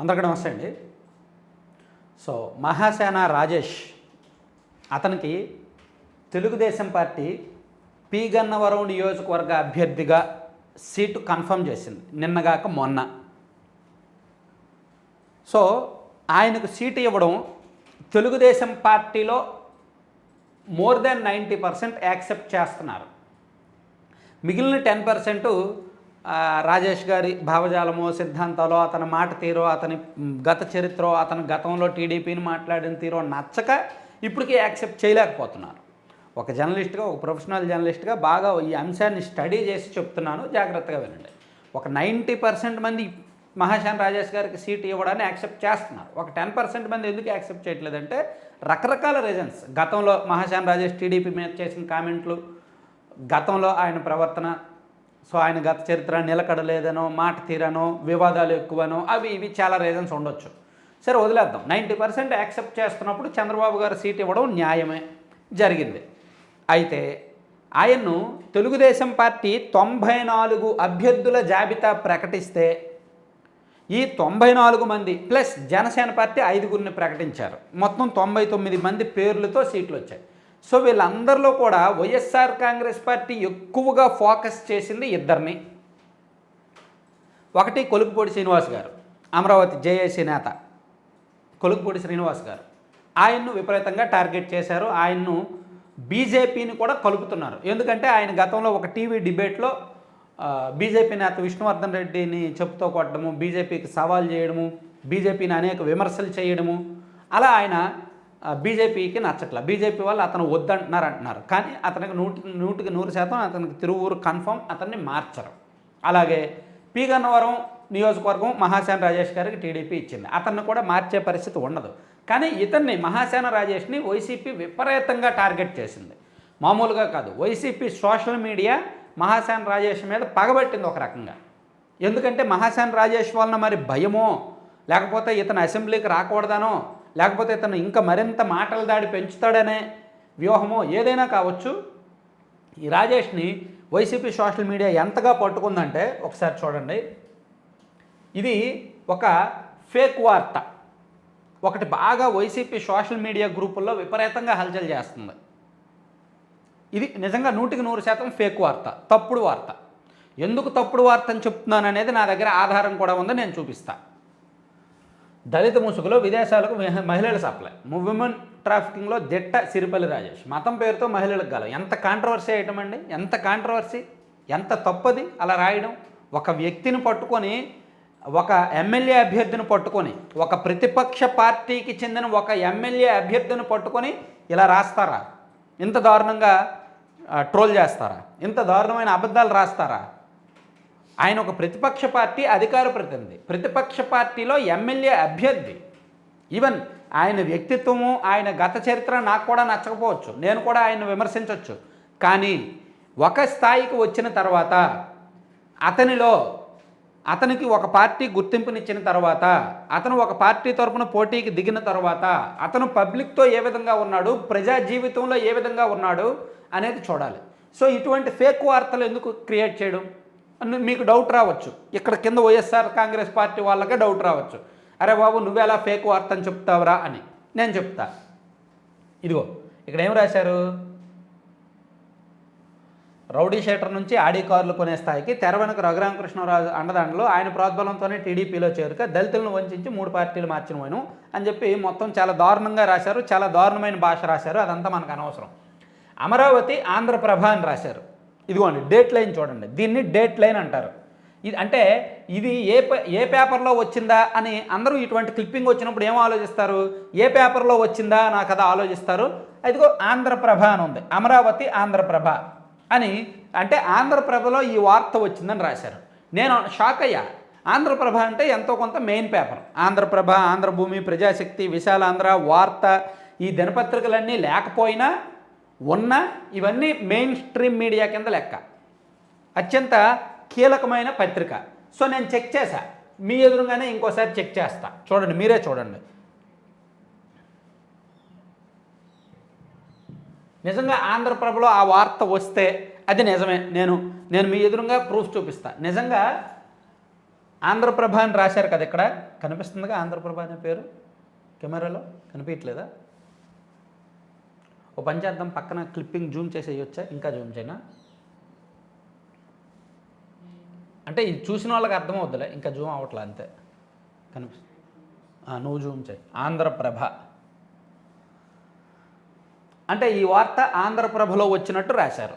అందరికీ నమస్తే అండి. సో మహాసేన రాజేష్ అతనికి తెలుగుదేశం పార్టీ పి గన్నవరం నియోజకవర్గ అభ్యర్థిగా సీటు కన్ఫర్మ్ చేసింది నిన్నగాక మొన్న. సో ఆయనకు సీటు ఇవ్వడం తెలుగుదేశం పార్టీలో more than ninety percent accept చేస్తున్నారు. మిగిలిన టెన్ పర్సెంట్ రాజేష్ గారి భావజాలమో సిద్ధాంతాలో అతని మాట తీరో అతని గత చరిత్ర అతని గతంలో టీడీపీని మాట్లాడిన తీరో నచ్చక ఇప్పటికీ యాక్సెప్ట్ చేయలేకపోతున్నారు. ఒక జర్నలిస్ట్గా ఒక ప్రొఫెషనల్ జర్నలిస్ట్గా బాగా ఈ అంశాన్ని స్టడీ చేసి చెప్తున్నాను. జాగ్రత్తగా వినండి. ఒక నైంటీ పర్సెంట్ మంది మహాశాన్ రాజేష్ గారికి సీట్ ఇవ్వడాన్ని యాక్సెప్ట్ చేస్తున్నారు. ఒక టెన్ పర్సెంట్ మంది ఎందుకు యాక్సెప్ట్ చేయట్లేదంటే రకరకాల రీజన్స్. గతంలో మహాశాన్ రాజేష్ టీడీపీ మీద చేసిన కామెంట్లు గతంలో ఆయన ప్రవర్తన సో ఆయన గత చరిత్ర నిలకడలేదనో మాట తీరనో వివాదాలు ఎక్కువనో అవి ఇవి చాలా రీజన్స్ ఉండొచ్చు. సరే వదిలేద్దాం. నైంటీ పర్సెంట్ యాక్సెప్ట్ చేస్తున్నప్పుడు చంద్రబాబు గారు సీట్ ఇవ్వడం న్యాయమే జరిగింది. అయితే ఆయన్ను తెలుగుదేశం పార్టీ తొంభై నాలుగు అభ్యర్థుల జాబితా ప్రకటిస్తే ఈ తొంభై నాలుగు మంది ప్లస్ జనసేన పార్టీ ఐదుగురిని ప్రకటించారు. మొత్తం తొంభై తొమ్మిది మంది పేర్లతో సీట్లు వచ్చాయి. సో వీళ్ళందరిలో కూడా వైఎస్ఆర్ కాంగ్రెస్ పార్టీ ఎక్కువగా ఫోకస్ చేసింది ఇద్దరిని. ఒకటి కొలుకుపూడి శ్రీనివాస్ గారు అమరావతి జేఏసీ నేత. కొలుకుపూడి శ్రీనివాస్ గారు. ఆయన్ను విపరీతంగా టార్గెట్ చేశారు. ఆయన్ను బీజేపీని కూడా కలుపుతున్నారు. ఎందుకంటే ఆయన గతంలో ఒక టీవీ డిబేట్లో బీజేపీ నేత విష్ణువర్ధన్ రెడ్డిని చెప్పుతో కొట్టడము బీజేపీకి సవాల్ చేయడము బీజేపీని అనేక విమర్శలు చేయడము అలా ఆయన బీజేపీకి నచ్చట్ల. బీజేపీ వాళ్ళు అతను వద్దంటున్నారు అంటున్నారు. కానీ అతనికి నూటి నూటికి నూరు శాతం అతనికి తిరువూరు కన్ఫర్మ్ అతన్ని మార్చరు. అలాగే పి గన్నవరం నియోజకవర్గం మహాసేన రాజేష్ గారికి టీడీపీ ఇచ్చింది. అతన్ని కూడా మార్చే పరిస్థితి ఉండదు. కానీ ఇతన్ని మహాసేన రాజేష్ని వైసీపీ విపరీతంగా టార్గెట్ చేసింది. మామూలుగా కాదు. YCP social media Mahasena Rajesh మీద పగబట్టింది ఒక రకంగా. ఎందుకంటే మహాసేన రాజేష్ వలన మరి భయమో లేకపోతే ఇతను అసెంబ్లీకి రాకూడదనో లేకపోతే తను ఇంకా మరింత మాటల దాడి పెంచుతాడనే వ్యూహమో ఏదైనా కావచ్చు. ఈ రాజేష్ని వైసీపీ సోషల్ మీడియా ఎంతగా పట్టుకుందంటే ఒకసారి చూడండి. ఇది ఒక ఫేక్ వార్త. ఒకటి బాగా వైసీపీ సోషల్ మీడియా గ్రూపుల్లో విపరీతంగా హల్చల్ చేస్తుంది. ఇది నిజంగా నూటికి నూరు శాతం ఫేక్ వార్త తప్పుడు వార్త. ఎందుకు తప్పుడు వార్త అని చెప్తున్నాను అనేది నా దగ్గర ఆధారం కూడా ఉందని నేను చూపిస్తాను దళిత ముసుగులో విదేశాలకు మహిళల సప్లై. విమెన్ ట్రాఫికింగ్లో దిట్ట సిరిపల్లి రాజేష్. మతం పేరుతో మహిళలకు గలం. ఎంత కాంట్రవర్సీ ఐటమ్ అండి? ఎంత కాంట్రవర్సీ ఎంత తప్పది? అలా రాయడం. ఒక వ్యక్తిని పట్టుకొని ఒక ఎమ్మెల్యే అభ్యర్థిని పట్టుకొని ఒక ప్రతిపక్ష పార్టీకి చెందిన ఒక ఎమ్మెల్యే అభ్యర్థిని పట్టుకొని ఇలా రాస్తారా? ఇంత దారుణంగా ట్రోల్ చేస్తారా? ఇంత దారుణమైన అబద్ధాలు రాస్తారా? ఆయన ఒక ప్రతిపక్ష పార్టీ అధికార ప్రతినిధి ప్రతిపక్ష పార్టీలో ఎమ్మెల్యే అభ్యర్థి. ఈవెన్ ఆయన వ్యక్తిత్వము ఆయన గత చరిత్ర నాకు కూడా నచ్చకపోవచ్చు. నేను కూడా ఆయన విమర్శించవచ్చు కానీ ఒక స్థాయికి వచ్చిన తర్వాత అతనిలో అతనికి ఒక పార్టీ గుర్తింపునిచ్చిన తర్వాత అతను ఒక పార్టీ తరపున పోటీకి దిగిన తర్వాత అతను పబ్లిక్తో ఏ విధంగా ఉన్నాడు ప్రజా జీవితంలో ఏ విధంగా ఉన్నాడు అనేది చూడాలి. సో ఇటువంటి ఫేక్ వార్తలు ఎందుకు క్రియేట్ చేయడం? మీకు డౌట్ రావచ్చు. ఇక్కడ కింద వైఎస్ఆర్ కాంగ్రెస్ పార్టీ వాళ్ళకే డౌట్ రావచ్చు. అరే బాబు నువ్వెలా ఫేక్ వార్త అని చెప్తావురా అని. నేను చెప్తా. ఇదిగో ఇక్కడ ఏం రాశారు? రౌడీ షేటర్ నుంచి ఆడి కార్లు కొనే స్థాయికి తెర రఘురామకృష్ణరాజు అండదండలో ఆయన ప్రోద్బలంతోనే టీడీపీలో చేరుక దళితులను వంచి మూడు పార్టీలు మార్చిన అని చెప్పి మొత్తం చాలా దారుణంగా రాశారు. చాలా దారుణమైన భాష రాశారు. అదంతా మనకు అనవసరం. అమరావతి ఆంధ్రప్రభ అని రాశారు. ఇదిగోండి డేట్ లైన్ చూడండి. దీన్ని డేట్ లైన్ అంటారు. ఇది అంటే ఇది ఏ పే- ఏ పేపర్లో వచ్చిందా అని అందరూ ఇటువంటి క్లిప్పింగ్ వచ్చినప్పుడు ఏం ఆలోచిస్తారు? ఏ పేపర్లో వచ్చిందా నా కథ ఆలోచిస్తారు. ఇదిగో ఆంధ్రప్రభ అని ఉంది. అమరావతి ఆంధ్రప్రభ అని అంటే ఆంధ్రప్రభలో ఈ వార్త వచ్చిందని రాశారు. నేను షాక్ అయ్యా. ఆంధ్రప్రభ అంటే ఎంతో కొంత మెయిన్ పేపర్ ఆంధ్రప్రభ ఆంధ్రభూమి ప్రజాశక్తి విశాలాంధ్ర వార్త ఈ దినపత్రికలన్నీ లేకపోయినా ఉన్న ఇవన్నీ మెయిన్ స్ట్రీమ్ మీడియా కింద లెక్క. అత్యంత కీలకమైన పత్రిక. సో నేను చెక్ చేశా. మీ ఎదురుగానే ఇంకోసారి చెక్ చేస్తా. చూడండి మీరే చూడండి. నిజంగా ఆంధ్రప్రభలో ఆ వార్త వస్తే అది నిజమే. నేను నేను మీ ఎదురుగా ప్రూఫ్ చూపిస్తా. నిజంగా ఆంధ్రప్రభ అని రాశారు కదా ఇక్కడ? కనిపిస్తుందిగా ఆంధ్రప్రభ అనే పేరు? కెమెరాలో? కనిపించట్లేదా? ఓ పని చేద్దాం పక్కన క్లిప్పింగ్ జూమ్ చేసేయొచ్చా ఇంకా జూమ్ చేయనా? అంటే ఇది చూసిన వాళ్ళకి అర్థం ఇంకా జూమ్ అవ్వట్లే అంతే. కనిపి ఆ, నువ్వు జూమ్ చేయి. ఆంధ్రప్రభ అంటే ఈ వార్త ఆంధ్రప్రభలో వచ్చినట్టు రాశారు.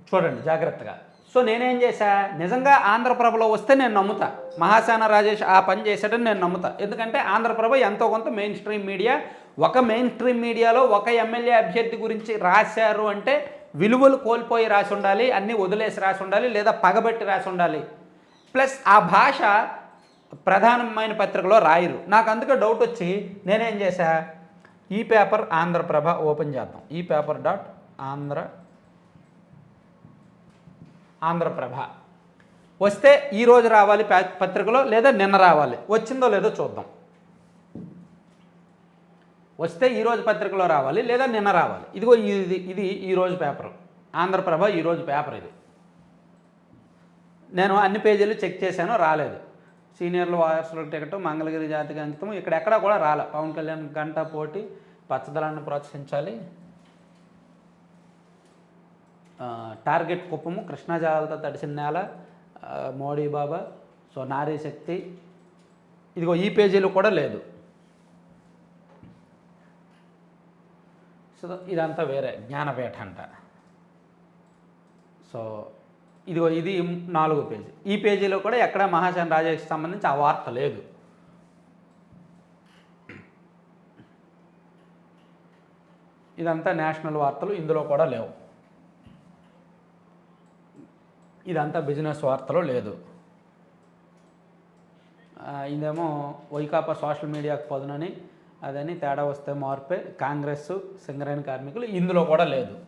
చూడండి జాగ్రత్తగా. సో నేనేం చేశా? నిజంగా ఆంధ్రప్రభలో వస్తే నేను నమ్ముతా. మహాసేన రాజేష్ ఆ పని చేశాడని నేను నమ్ముతా. ఎందుకంటే ఆంధ్రప్రభ ఎంతో కొంత మెయిన్ స్ట్రీమ్ మీడియా ఒక మెయిన్ స్ట్రీమ్ మీడియాలో ఒక ఎమ్మెల్యే అభ్యర్థి గురించి రాశారు అంటే విలువలు కోల్పోయి రాసి ఉండాలి అన్నీ వదిలేసి రాసి ఉండాలి లేదా పగబెట్టి రాసి ఉండాలి. ప్లస్ ఆ భాష ప్రధానమైన పత్రికలో రాయరు. నాకు అందుకే డౌట్ వచ్చి నేనేం చేశా? ఈ పేపర్ ఆంధ్రప్రభ ఓపెన్ చేద్దాం. ఈ పేపర్ డాట్ ఆంధ్ర ఆంధ్రప్రభ. వస్తే ఈరోజు రావాలి పత్రికలో లేదా నిన్న రావాలి? వచ్చిందో లేదో చూద్దాం. వస్తే ఈరోజు పత్రికలో రావాలి లేదా నిన్న రావాలి. ఇదిగో ఇది ఇది ఈరోజు పేపర్. ఆంధ్రప్రభ ఈరోజు పేపర్ ఇది. నేను అన్ని పేజీలు చెక్ చేశాను రాలేదు. సీనియర్లు వారసుల టికెట్ మంగళగిరి జాతికి అంకితం. ఇక్కడెక్కడా కూడా రాలే. పవన్ కళ్యాణ్ గంట పోటీ పచ్చదలాన్ని ప్రోత్సహించాలి. టార్గెట్ కుప్పము కృష్ణాజాలతో తడిసిన నేల మోడీ బాబా సో నారీ శక్తి. ఇదిగో ఈ పేజీలు కూడా లేదు. సో ఇదంతా వేరే జ్ఞానపేట అంట. సో ఇదిగో ఇది నాలుగో పేజీ. ఈ పేజీలో కూడా ఎక్కడ మహాశాన్ రాజేష్కి సంబంధించి ఆ వార్త లేదు. ఇదంతా నేషనల్ వార్తలు ఇందులో కూడా లేవు. ఇదంతా బిజినెస్ వార్తలు లేదు. ఇదేమో వైకాపా సోషల్ మీడియాకు పదునని అదని తేడా వస్తే మార్పే కాంగ్రెస్ సింగరేణి కార్మికులు ఇందులో కూడా లేదు.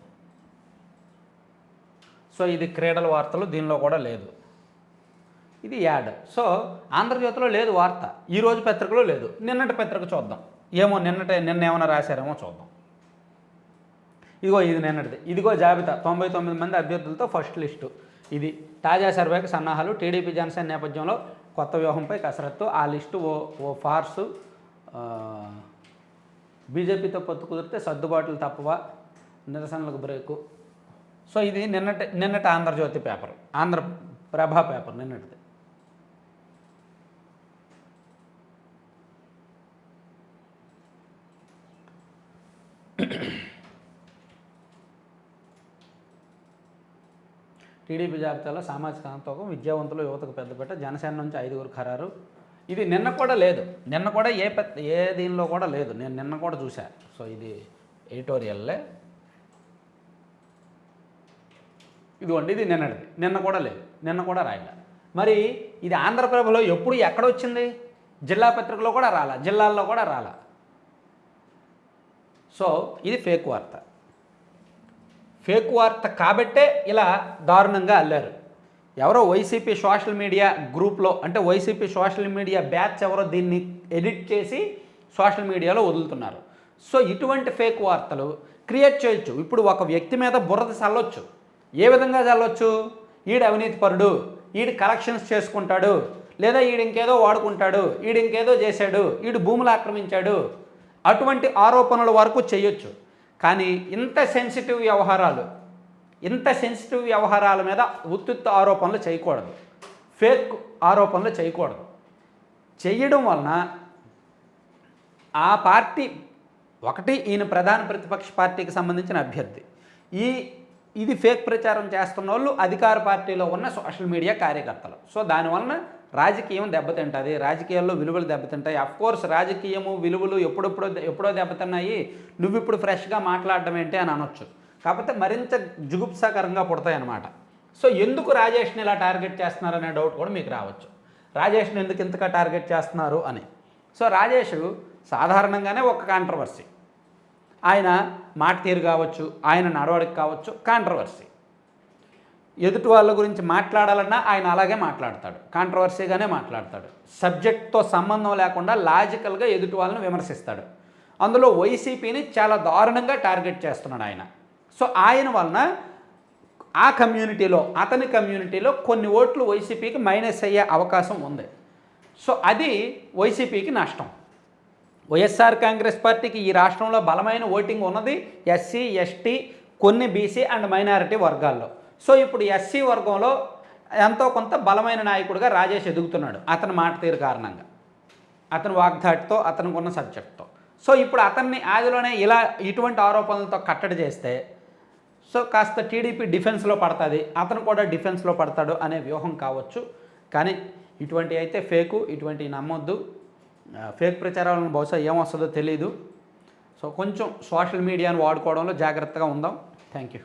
సో ఇది క్రీడల వార్తలు దీనిలో కూడా లేదు. ఇది యాడ్. సో ఆంధ్రజ్యోతిలో లేదు వార్త. ఈరోజు పత్రికలో లేదు. నిన్నటి పత్రిక చూద్దాం. ఏమో నిన్నట నిన్న ఏమైనా రాశారేమో చూద్దాం. ఇదిగో ఇది నిన్నటిది. ఇదిగో జాబితా. తొంభై తొమ్మిది మంది అభ్యర్థులతో ఫస్ట్ లిస్టు. ఇది తాజా సర్వేకి సన్నాహాలు. టీడీపీ జనసేన నేపథ్యంలో కొత్త వ్యూహంపై కసరత్తు. ఆ లిస్టు ఓ ఓ ఫార్సు. బీజేపీతో పొత్తు కుదిరితే సర్దుబాట్లు తప్పవా? నిరసనలకు బ్రేకు. సో ఇది నిన్నటి నిన్నటి ఆంధ్రజ్యోతి పేపర్. ఆంధ్ర ప్రభా పేపర్ నిన్నటిది. టీడీపీ జాబితాలో సామాజిక సంతోకం విద్యావంతులు యువతకు పెద్దపీట జనసేన నుంచి ఐదుగురు ఖరారు. ఇది నిన్న కూడా లేదు. నిన్న కూడా ఏ పెద్ద ఏ దీనిలో కూడా లేదు. నేను నిన్న కూడా చూశాను సో ఇది ఎడిటోరియల్లే. ఇదిగోండి ఇది నిన్నటిది. నిన్న కూడా లేదు. నిన్న కూడా రాయలే. మరి ఇది ఆంధ్రప్రభలో ఎప్పుడు ఎక్కడ వచ్చింది జిల్లా పత్రికలో కూడా రాలా. జిల్లాల్లో కూడా రాలా. సో ఇది ఫేక్ వార్త. ఫేక్ వార్త కాబట్టే ఇలా దారుణంగా అల్లారు. ఎవరో వైసీపీ సోషల్ మీడియా గ్రూప్లో అంటే వైసీపీ సోషల్ మీడియా బ్యాచ్ ఎవరో దీన్ని ఎడిట్ చేసి సోషల్ మీడియాలో వదులుతున్నారు. సో ఇటువంటి ఫేక్ వార్తలు క్రియేట్ చేయొచ్చు. ఇప్పుడు ఒక వ్యక్తి మీద బురద చల్లొచ్చు. ఏ విధంగా చల్లొచ్చు? ఈడు అవినీతి పరుడు ఈడు కలెక్షన్స్ చేసుకుంటాడు లేదా ఈడు ఇంకేదో వాడుకుంటాడు ఈడు ఇంకేదో చేశాడు ఈడు భూములు ఆక్రమించాడు అటువంటి ఆరోపణల వరకు చేయొచ్చు. కానీ ఇంత సెన్సిటివ్ వ్యవహారాలు ఇంత సెన్సిటివ్ వ్యవహారాల మీద ఉత్తుత్త ఆరోపణలు చేయకూడదు. ఫేక్ ఆరోపణలు చేయకూడదు. చేయడం వలన ఆ పార్టీ ఒకటి ఈయన ప్రధాన ప్రతిపక్ష పార్టీకి సంబంధించిన అభ్యర్థి. ఈ ఇది ఫేక్ ప్రచారం చేస్తున్న వాళ్ళు అధికార పార్టీలో ఉన్న సోషల్ మీడియా కార్యకర్తలు. సో దానివలన రాజకీయం దెబ్బతింటుంది. రాజకీయాల్లో విలువలు దెబ్బతింటాయి. అఫ్ కోర్స్ రాజకీయము విలువలు ఎప్పుడెప్పుడో ఎప్పుడో దెబ్బతిన్నాయి. నువ్వు ఇప్పుడు ఫ్రెష్గా మాట్లాడడం ఏంటి అని అనొచ్చు. కాకపోతే మరింత జుగుప్సాకరంగా పుడతాయి అన్నమాట సో ఎందుకు రాజేష్ని ఇలా టార్గెట్ చేస్తున్నారనే డౌట్ కూడా మీకు రావచ్చు. రాజేష్ని ఎందుకు ఇంతగా టార్గెట్ చేస్తున్నారు అని. సో రాజేష్ సాధారణంగానే ఒక కాంట్రవర్సీ ఆయన మాట తీరు కావచ్చు ఆయన నడవడికి కావచ్చు కాంట్రవర్సీ ఎదుటి వాళ్ళ గురించి మాట్లాడాలన్నా ఆయన అలాగే మాట్లాడతాడు. కాంట్రవర్సీగానే మాట్లాడతాడు. సబ్జెక్ట్తో సంబంధం లేకుండా లాజికల్గా ఎదుటి వాళ్ళని విమర్శిస్తాడు. అందులో వైసీపీని చాలా దారుణంగా టార్గెట్ చేస్తున్నాడు ఆయన. సో ఆయన వలన ఆ కమ్యూనిటీలో అతని కమ్యూనిటీలో కొన్ని ఓట్లు వైసీపీకి మైనస్ అయ్యే అవకాశం ఉంది. సో అది వైసీపీకి నష్టం. వైఎస్ఆర్ కాంగ్రెస్ పార్టీకి ఈ రాష్ట్రంలో బలమైన ఓటింగ్ ఉన్నది ఎస్సీ ఎస్టీ కొన్ని బీసీ అండ్ మైనారిటీ వర్గాల్లో. సో ఇప్పుడు ఎస్సీ వర్గంలో ఎంతో కొంత బలమైన నాయకుడిగా రాజేష్ ఎదుగుతున్నాడు అతని మాట తీరు కారణంగా. అతని వాగ్దాటితో అతనికి ఉన్న సబ్జెక్ట్తో. సో ఇప్పుడు అతన్ని ఆదిలోనే ఇలా ఇటువంటి ఆరోపణలతో కట్టడి చేస్తే సో కాస్త టీడీపీ డిఫెన్స్లో పడుతుంది అతను కూడా డిఫెన్స్లో పడతాడు అనే వ్యూహం కావచ్చు. కానీ ఇటువంటి అయితే ఫేకు ఇటువంటి నమ్మొద్దు. ఫేక్ ప్రచారాలను బహుశా ఏమొస్తుందో తెలియదు సో కొంచెం సోషల్ మీడియాను వాడుకోవడంలో జాగ్రత్తగా ఉందాం. Thank you.